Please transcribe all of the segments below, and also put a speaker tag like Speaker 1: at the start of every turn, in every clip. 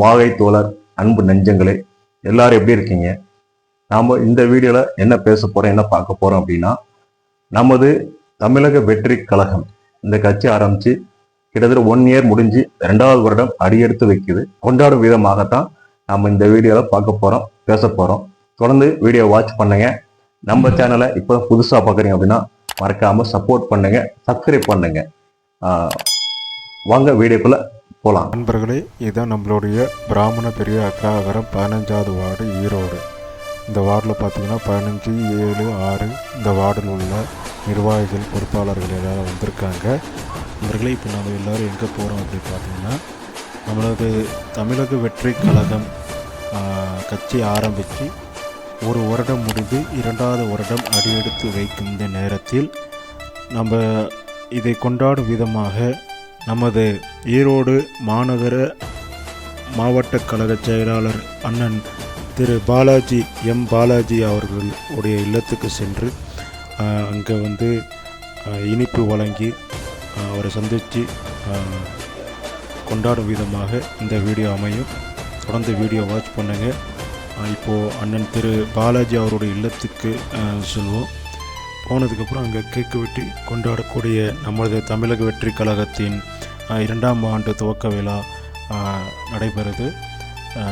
Speaker 1: வாகை தோழர் அன்பு நெஞ்சங்களே எல்லாரும் எப்படி இருக்கீங்க? நாம் இந்த வீடியோவில் என்ன பேச போகிறோம் என்ன பார்க்க போகிறோம் அப்படின்னா நமது தமிழக வெற்றி கழகம். இந்த கட்சி ஆரம்பித்து கிட்டத்தட்ட ஒன் இயர் முடிஞ்சு ரெண்டாவது வருடம் அடியெடுத்து வைக்குது. கொண்டாடும் விதமாகத்தான் நம்ம இந்த வீடியோவில் பார்க்க போகிறோம் பேச போகிறோம் தொடர்ந்து வீடியோ வாட்ச் பண்ணுங்க. நம்ம சேனலை இப்போ புதுசாக பார்க்குறீங்க அப்படின்னா மறக்காமல் சப்போர்ட் பண்ணுங்க சப்ஸ்கிரைப் பண்ணுங்க. வாங்க வீடியோக்குள்ள போகலாம்
Speaker 2: நண்பர்களே இதுதான் நம்மளுடைய பிராமண பெரிய அக்காகரம் பதினஞ்சாவது வார்டு ஈரோடு. இந்த வார்டில் பார்த்தீங்கன்னா பதினஞ்சு ஏழு ஆறு இந்த வார்டில் உள்ள நிர்வாகிகள் பொறுப்பாளர்கள் எல்லாரும் வந்திருக்காங்க. நண்பர்களே இப்போ நம்ம எல்லோரும் எங்கே போகிறோம் அப்படின்னு பார்த்தீங்கன்னா நம்மளது தமிழக வெற்றி கழகம் கட்சி ஆரம்பித்து ஒரு வருடம் முடிந்து இரண்டாவது வருடம் அடியெடுத்து வைக்கும் இந்த நேரத்தில் நம்ம இதை கொண்டாடும் விதமாக நமது ஈரோடு மாநகர மாவட்ட கழக செயலாளர் அண்ணன் திரு பாலாஜி எம் பாலாஜி அவர்கள் உடைய இல்லத்துக்கு சென்று அங்கே வந்து இனிப்பு வழங்கி அவரை சந்தித்து கொண்டாடும் விதமாக இந்த வீடியோ அமையும். தொடர்ந்து வீடியோ வாட்ச் பண்ணுங்கள் இப்போது அண்ணன் திரு பாலாஜி அவருடைய இல்லத்துக்கு செல்வோம். போனதுக்கப்புறம் அங்கே கேக்கு வெட்டி கொண்டாடக்கூடிய நமது தமிழக வெற்றி கழகத்தின் இரண்டாம் ஆண்டு துவக்க விழா நடைபெறுது.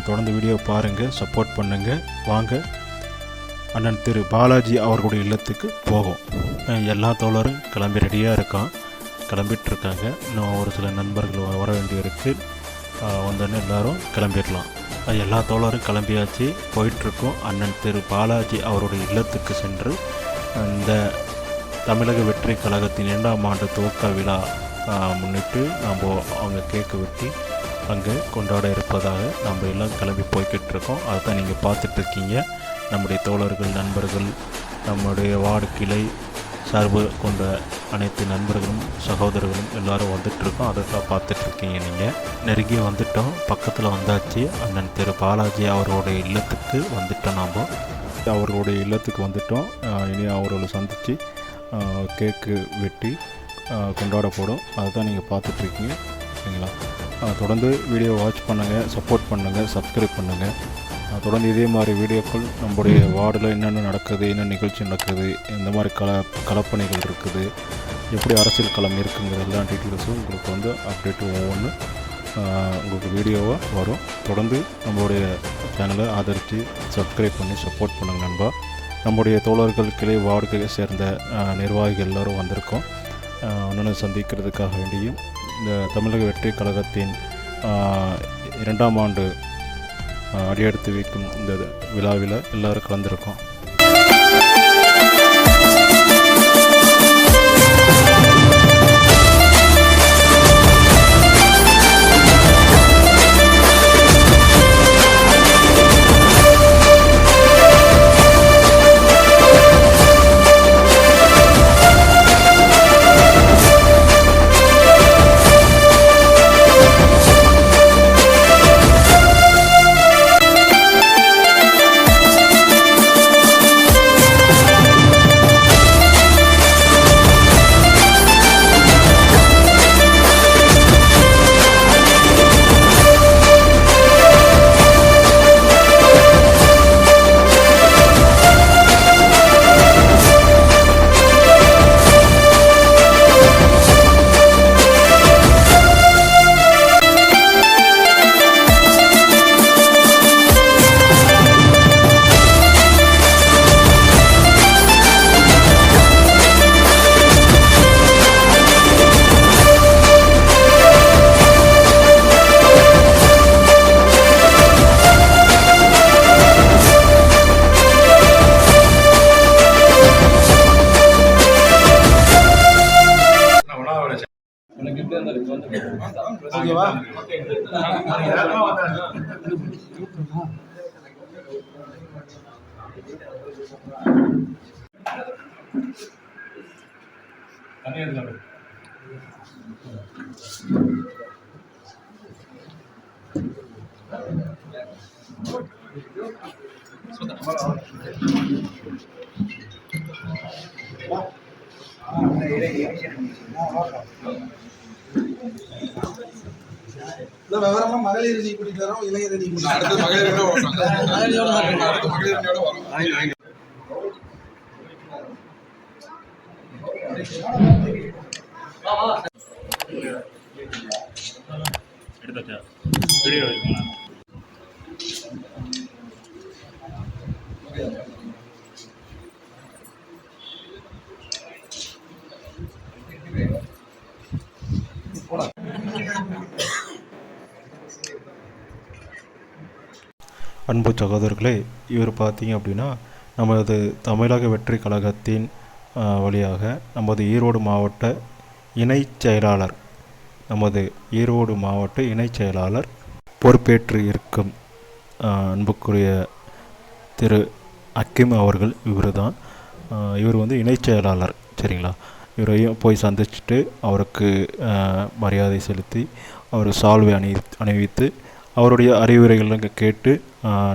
Speaker 2: தொடர்ந்து வீடியோ பாருங்கள் சப்போர்ட் பண்ணுங்கள் வாங்க அண்ணன் திரு பாலாஜி அவர்களுடைய இல்லத்துக்கு போகும் எல்லா தோழரும் கிளம்பி ரெடியாக இருக்கான். கிளம்பிட்டுருக்காங்க இன்னும் ஒரு சில நண்பர்கள் வர வேண்டியிருக்கு. வந்தோடனே எல்லாரும் கிளம்பிடலாம். எல்லா தோழரும் கிளம்பியாச்சு. போயிட்டுருக்கோம் அண்ணன் திரு பாலாஜி அவருடைய இல்லத்துக்கு சென்று இந்த தமிழக வெற்றி கழகத்தின் இரண்டாம் ஆண்டு துவக்க விழா முன்னிட்டு நம்ம அவங்க கேக்கு வெட்டி அங்கே கொண்டாட இருப்பதாக நம்ம எல்லாம் கிளம்பி போய்கிட்டு இருக்கோம். அதை தான் நீங்கள் பார்த்துட்ருக்கீங்க நம்முடைய தோழர்கள் நண்பர்கள் நம்முடைய வார்டு கிளை சார்பு கொண்ட அனைத்து நண்பர்களும் சகோதரர்களும் எல்லாரும் வந்துட்டுருக்கோம் அதை தான் பார்த்துட்ருக்கீங்க நீங்கள் நெருங்கி வந்துட்டோம். பக்கத்தில் வந்தாச்சு. அண்ணன் திரு பாலாஜி அவருடைய இல்லத்துக்கு வந்துட்டோம் நாம். அவர்களுடைய இல்லத்துக்கு வந்துட்டோம். இனி அவர்களை சந்தித்து கேக்கு வெட்டி கொண்டாடப்படும். அதுதான் அதை தான் நீங்கள் பார்த்துட்ருக்கீங்க. சரிங்களா? தொடர்ந்து வீடியோ வாட்ச் பண்ணுங்கள் சப்போர்ட் பண்ணுங்கள் சப்ஸ்கிரைப் பண்ணுங்கள் தொடர்ந்து இதே மாதிரி வீடியோக்கள் நம்முடைய வார்டில் என்னென்ன நடக்குது என்ன நிகழ்ச்சி நடக்குது எந்த மாதிரி கல கலப்பணிகள் இருக்குது எப்படி அரசியல் களம் இருக்குங்கிற எல்லா டீட்டெயில்ஸும் உங்களுக்கு வந்து அப்டேட் ஒவ்வொன்று உங்களுக்கு வீடியோவாக வரும். தொடர்ந்து நம்மளுடைய சேனலை ஆதரித்து சப்ஸ்கிரைப் பண்ணி சப்போர்ட் பண்ணுங்கள் நண்பா. நம்முடைய தோழர்கள் கிளை வார்டுகளை சேர்ந்த நிர்வாகிகள் எல்லாரும் வந்திருக்கோம். ஆஹ், அண்ணனை சந்திக்கிறதுக்காக வேண்டியும் இந்த தமிழக வெற்றி கழகத்தின் இரண்டாம் ஆண்டு அடியெடுத்து வைக்கும் இந்த விழாவில் எல்லோரும் கலந்துருக்கோம்.
Speaker 3: ஓகேவா Thank you. இல்லை விவரமா மகளிர் நீ கூட்டிட்டு வரோம் இளைஞர் அணி
Speaker 4: அடுத்து மகளிர் எடுத்தாச்சா? வீடியோ எடுக்கலாம்
Speaker 2: அன்பு சகோதரர்களே இவர் பார்த்தீங்க அப்படின்னா நமது தமிழக வெற்றி கழகத்தின் வழியாக நமது ஈரோடு மாவட்ட இணைச் செயலாளர் நமது ஈரோடு மாவட்ட இணைச் செயலாளர் பொறுப்பேற்று இருக்கும் அன்புக்குரிய திரு அக்கிம் அவர்கள் இவர் தான் இவர் வந்து இணைச் செயலாளர் சரிங்களா? இவரையும் போய் சந்திச்சுட்டு அவருக்கு மரியாதை செலுத்தி அவர் சால்வை அணி அணிவித்து அவருடைய அறிவுரைகள் இங்கே கேட்டு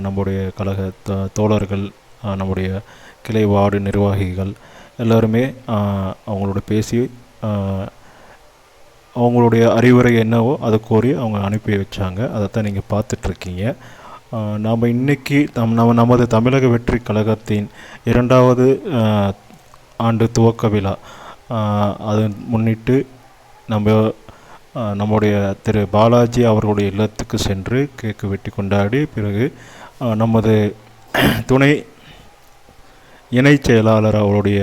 Speaker 2: நம்முடைய கழக தோ- தோழர்கள் நம்முடைய கிளை வார்டு நிர்வாகிகள் எல்லாருமே அவங்களோட பேசி அவங்களுடைய அறிவுரை என்னவோ அதை கோரி அவங்க அனுப்பி வச்சாங்க. அதைத்தான் நீங்கள் பார்த்துட்ருக்கீங்க. நாம் இன்னைக்கு நம் நம்ம நமது தமிழக வெற்றி கழகத்தின் இரண்டாவது ஆண்டு துவக்க விழா. அதை முன்னிட்டு நம்ம நம்முடைய திரு பாலாஜி அவர்களுடைய இல்லத்துக்கு சென்று கேக்கு வெட்டி கொண்டாடி பிறகு நமது துணை இணைச் செயலாளர் அவருடைய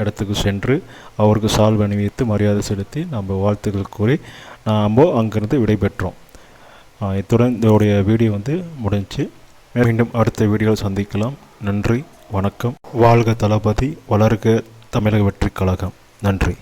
Speaker 2: இடத்துக்கு சென்று அவருக்கு சால்வை அணிவித்து மரியாதை செலுத்தி நம்ம வாழ்த்துக்கள் கூறி நாம் அங்கிருந்து விடைபெற்றோம். இத்துடன் இதோடைய வீடியோ வந்து முடிஞ்சு மீண்டும் அடுத்த வீடியோவில் சந்திக்கலாம். நன்றி வணக்கம். வாழ்க தளபதி வளர்க தமிழக வெற்றி கழகம். நன்றி.